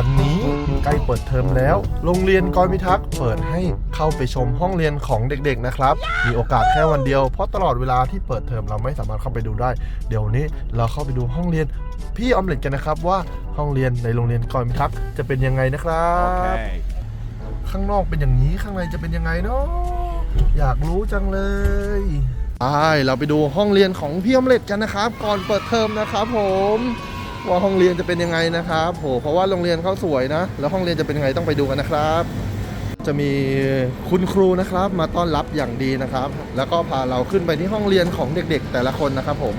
วันนี้ใกล้เปิดเทอมแล้ว โรงเรียนกอยมิทักษ์เปิดให้เข้าไปชมห้องเรียนของเด็กๆนะครับ มีโอกาสแค่วันเดียว เพราะตลอดเวลาที่เปิดเทอมเราไม่สามารถเข้าไปดูได้ เดี๋ยววนนี้เราเข้าไปดูห้องเรียนพี่ออมเล็ตกันนะครับว่าห้องเรียนในโรงเรียนกอยมิทักษ์จะเป็นยังไงนะครับ Okay. ข้างนอกเป็นอย่างนี้ข้างในจะเป็นยังไงเนาะอยากรู้จังเลยไปเราไปดูห้องเรียนของพี่อมเล็ตกันนะครับ ก่อนเปิดเทอมนะครับผม ว่าห้องเรียนจะเป็นยังไงนะครับโหเพราะว่าโรงเรียนเขาสวยนะ แล้วห้องเรียนจะเป็นยังไงต้องไปดูกันนะครับ จะมีคุณครูนะครับ มาต้อนรับอย่างดีนะครับ แล้วก็พาเราขึ้นไปที่ห้องเรียนของเด็ก ๆ แต่ละคนนะครับผม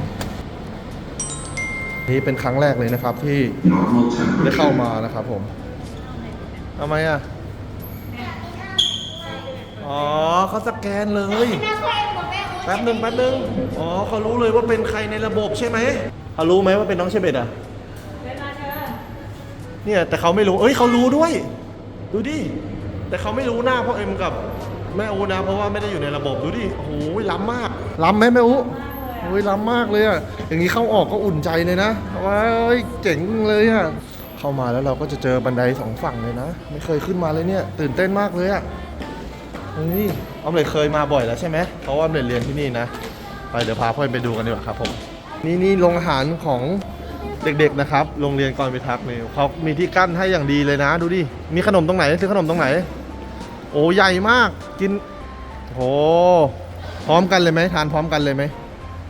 นี่เป็นครั้งแรกเลยนะครับที่ได้เข้ามานะครับผมทำไมอะอ๋อเขาสแกนเลยแป๊บหนึ่งแป๊บหนึ่งอ๋อเขารู้เลยว่าเป็นใครในระบบใช่ไหมเขารู้ไหมว่าเป็นน้องเชเบตอะ เนี่ยแต่เขาไม่รู้ เอ้ยเขารู้ด้วย ดูดิ แต่เขาไม่รู้หน้าพ่อเอ็มกับแม่อูนะ เพราะว่าไม่ได้อยู่ในระบบดูดิ โอ้โหล้ำมาก ล้ำไหมแม่อูโอ้ยล้ำมากเลยอะ อย่างนี้เข้าออกก็อุ่นใจเลยนะว้ายเจ๋งเลยอะ เข้ามาแล้วเราก็จะเจอบันไดสองฝั่งเลยนะ ไม่เคยขึ้นมาเลยเนี่ย ตื่นเต้นมากเลยอะเฮ้ยออมเล็ตเคยมาบ่อยแล้วใช่ไหมเพราะว่าออมเล็ตเรียนที่นี่นะ ไปเดี๋ยวพาพ่อไปดูกันดีกว่าครับผม นี่นี่โรงอาหารของ เด็กๆนะครับ โรงเรียนกรพิทักษ์นี่เขามีที่กั้นให้อย่างดีเลยนะ ดูดิ มีขนมตรงไหนซื้อขนมตรงไหน โอ้ใหญ่มาก กินโหพร้อมกันเลยไหมทานพร้อมกันเลยไหม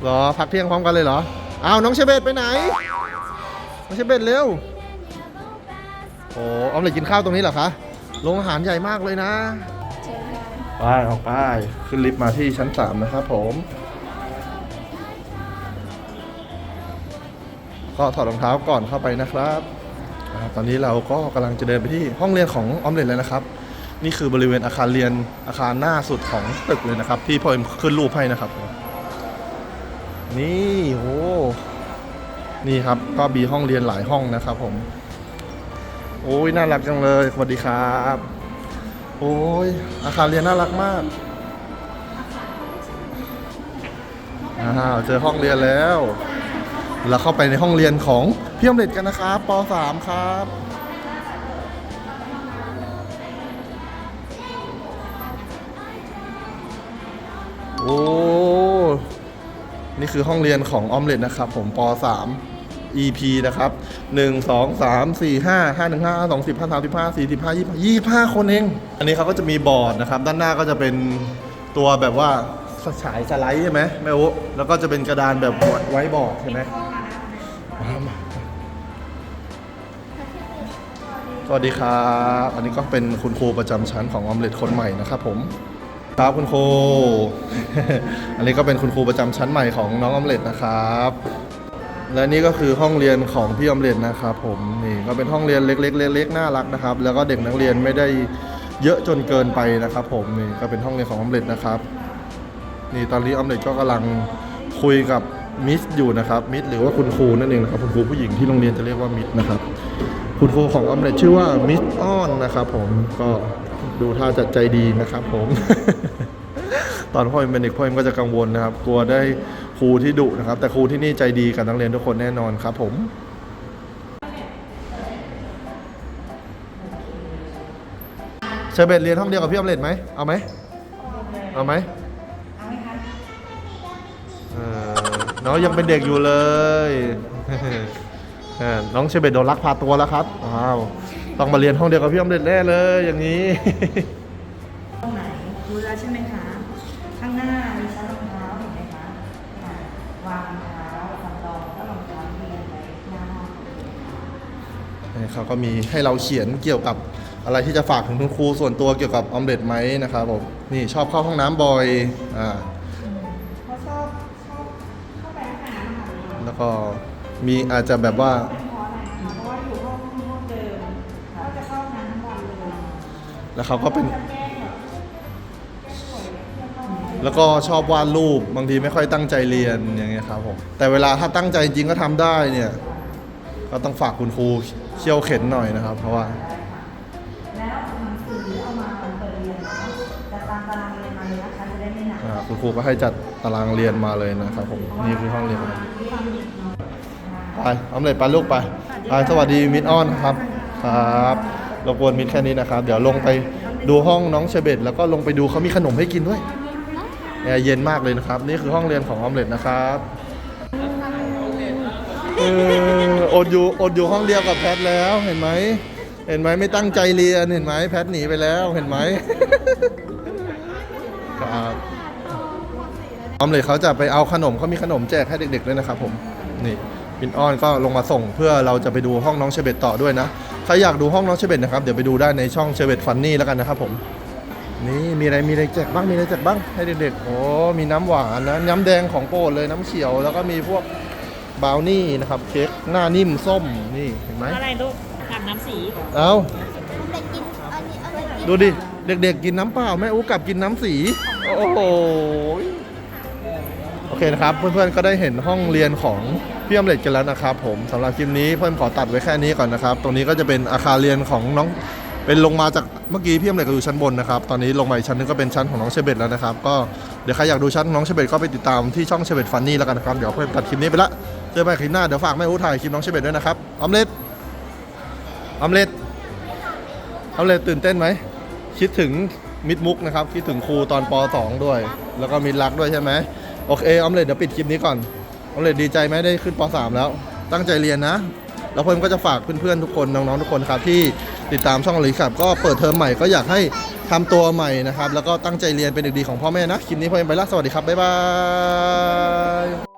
เหรอ พักเที่ยงพร้อมกันเลยเหรอ อ้าวน้องเชเบตไปไหน น้องเชเบตเร็ว โอ้ออมเล็ตกินข้าวตรงนี้เหรอคะ โรงอาหารใหญ่มากเลยนะ ไปออกไป ขึ้นลิฟต์มาที่ชั้น 3 นะครับผม ก็ถอดรองเท้าก่อนเข้าไปนะครับตอนนี้เราก็กำลังจะเดินไปที่ห้องเรียนของออมเล็ตแล้วนะครับ นี่คือบริเวณอาคารเรียนอาคารหน้าสุดของตึกเลยนะครับ ที่พ่อเอ็มขึ้นรูปให้นะครับ นี่โอ้นี่ครับก็มีห้องเรียนหลายห้องนะครับ ผม โอ้ยน่ารักจังเลยสวัสดีครับ โอ้ยอาคารเรียนน่ารักมากอ้าวเจอห้องเรียนแล้ว เราเข้าไปในห้องเรียนของพี่อมเล็ตกันนะครับป .3 ครับโอ้นี่คือห้องเรียนของออมเล็ตนะครับ ผมป .3 EP นะครับ 1 2 3 4 5 5 1 5 2 0 5 3 5 4 5 25 25 คนเอง อันนี้เขาก็จะมีบอร์ดนะครับ ด้านหน้าก็จะเป็นตัวแบบว่าฉายสไลด์ใช่ไหมแม่โอะแล้วก็จะเป็นกระดานแบบไว้บอร์ดใช่ไหม มามาสวัสดีครับ อันนี้ก็เป็นคุณครูประจำชั้นของออมเล็ตคนใหม่นะครับผมครับคุณครู อันนี้ก็เป็นคุณครูประจำชั้นใหม่ของน้องออมเล็ตนะครับ และนี่ก็คือห้องเรียนของพี่ออมเล็ตนะครับผมนี่ก็เป็นห้องเรียนเล็กๆเล็กๆน่ารักนะครับ แล้วก็เด็กนักเรียนไม่ได้เยอะจนเกินไปนะครับ ผมนี่ก็เป็นห้องเรียนของออมเล็ตนะครับ นี่ตอนนี้ออมเล็ตก็กำลังคุยกับ มิสอยู่นะครับมิสหรือว่าคุณครูนั่นเองนะครับคุณครูผู้หญิงที่โรงเรียนจะเรียกว่ามิสนะครับคุณครูของออมเล็ตชื่อว่ามิสอ้อนนะครับผมก็ดูท่าจะใจดีนะครับผม ตอนพ่อเอ็มเป็นเด็กพ่อเอ็มก็จะกังวลนะครับ กลัวได้ครูที่ดุนะครับ แต่ครูที่นี่ใจดีกับนักเรียนทุกคนแน่นอนครับผมเชอร์เบตเรียนห้องเดียวกับพี่ออมเล็ตไหมเอาไหมเอาไหมเออ น้องยังเป็นเด็กอยู่เลยเออน้องเชอร์เบตโดนลักพาตัวแล้วครับอ้าวต้องมาเรียนห้องเดียวกับพี่ออมเล็ตแน่เลยอย่างนี้ ตรงไหนรู้แล้วใช่ไหมคะ ข้างหน้ามีชั้นรองเท้าเห็นไหมคะอะวางรองเท้าสำรองก็รองเท้าเรียนไว้หน้าห้องนี่เขาก็มีให้เราเขียนเกี่ยวกับอะไรที่จะฝากถึงคุณครูส่วนตัวเกี่ยวกับออมเล็ตไหมนะครับผมนี่ชอบเข้าห้องน้ำบ่อยอ่าเขา ก็มีอาจจะแบบว่า เพราะว่าอยู่ห้องห้องเดิมก็จะเข้าห้องน้ำทั้งวันเลยแล้วเขาก็เป็น จะแกล้แบบสวยเพื่อนเข้าห้องแล้วก็ชอบวาดรูปบางทีไม่ค่อยตั้งใจเรียนอย่างเงี้ยครับผมแต่เวลาถ้าตั้งใจจริงก็ทำได้เนี่ย ก็ต้องฝากคุณครูเชี่ยวเข็นหน่อยนะครับ เพราะว่า แล้วหนังสือเอามาเปิดเรียนเนาะจะตามตารางเรียนมาเลยนะคะจะได้ไม่หนักอ่าคุณครูก็ให้จัดตารางเรียนมาเลยนะครับผมนี่คือห้องเรียนของเรา ไปออมเล็ตไปลูกไปไปสวัสดีมิดออนครับครับรบกวนมิดแค่นี้นะครับ เดี๋ยวลงไปดูห้องน้องเชเบตแล้วก็ลงไปดูเขามีขนมให้กินด้วยแอร์เย็นมากเลยนะครับ นี่คือห้องเรียนของออมเล็ตนะครับเอออดอยู่อดอยู่ห้องเดียวกับแพทแล้วเห็นไหมเห็นไหมไม่ตั้งใจเรียนเห็นไหมแพทหนีไปแล้วเห็นไหมครับออมเล็ตเขาจะไปเอาขนมเขามีขนมแจกให้เด็กๆด้วยนะครับผมนี่ ปินอ้อนก็ลงมาส่งเพื่อเราจะไปดูห้องน้องเชเบตต่อด้วยนะ ใครอยากดูห้องน้องเชเบตนะครับ เดี๋ยวไปดูได้ในช่องเชเบตฟันนี่แล้วกันนะครับผมนี่มีอะไรมีอะไรแจกบ้างมีอะไรแจกบ้างให้เด็กๆโอ้มีน้ำหวานนะน้ำแดงของโปรดเลยน้ำเขียวแล้วก็มีพวกบราวนี่นะครับเค้กหน้านิ่มส้มนี่เห็นไหมอะไรลูกอาบน้ำสีเอาเด็กกินอันนี้อันนี้กินดูดิเด็กๆกินน้ำเปล่าแม่อู้กลับกินน้ำสี โอ้โหโอ เคนะครับ เพื่อนๆก็ได้เห็นห้องเรียนของพี่อมเล็ตกันแล้วนะครับ ผมสำหรับคลิปนี้เพื่อนขอตัดไว้แค่นี้ก่อนนะครับ ตรงนี้ก็จะเป็นอาคารเรียนของน้องเป็นลงมาจากเมื่อกี้พี่อมเล็ตก็อยู่ชั้นบนนะครับตอนนี้ลงมาอีกชั้นนึงก็เป็นชั้นของน้องเชเบตแล้วนะครับ ก็เดี๋ยวใครอยากดูชั้นน้องเชเบตก็ไปติดตามที่ช่องเชเบตฟันนี่แล้วกันนะครับเดี๋ยวเพื่อนตัดคลิปนี้ไปละเจอกันคลิปหน้าเดี๋ยวฝากแม่อู้ถ่ายคลิปน้องเชเบตด้วยนะครับอมเล็ตอมเล็ตอาเลยตื่นเต้นไหมคิดถึงมิดมุกนะครับคิดถึงครูตอนป .2 ด้วย แล้วก็มิดรักด้วยใช่ไหม โอเคออมเลตเดี๋ยวปิดคลิปนี้ก่อนออมเลตดีใจไหมได้ขึ้นป .3 แล้ว ตั้งใจเรียนนะ แล้วเพื่อนก็จะฝากเพื่อนๆทุกคนน้องๆทุกคนครับที่ติดตามช่องอลิครับก็เปิดเทอมใหม่ก็อยากให้ทำตัวใหม่นะครับ แล้วก็ตั้งใจเรียนเป็นเด็กดีของพ่อแม่นะ คลิปนี้พ่อนไปละสวัสดีครับบ๊ายบาย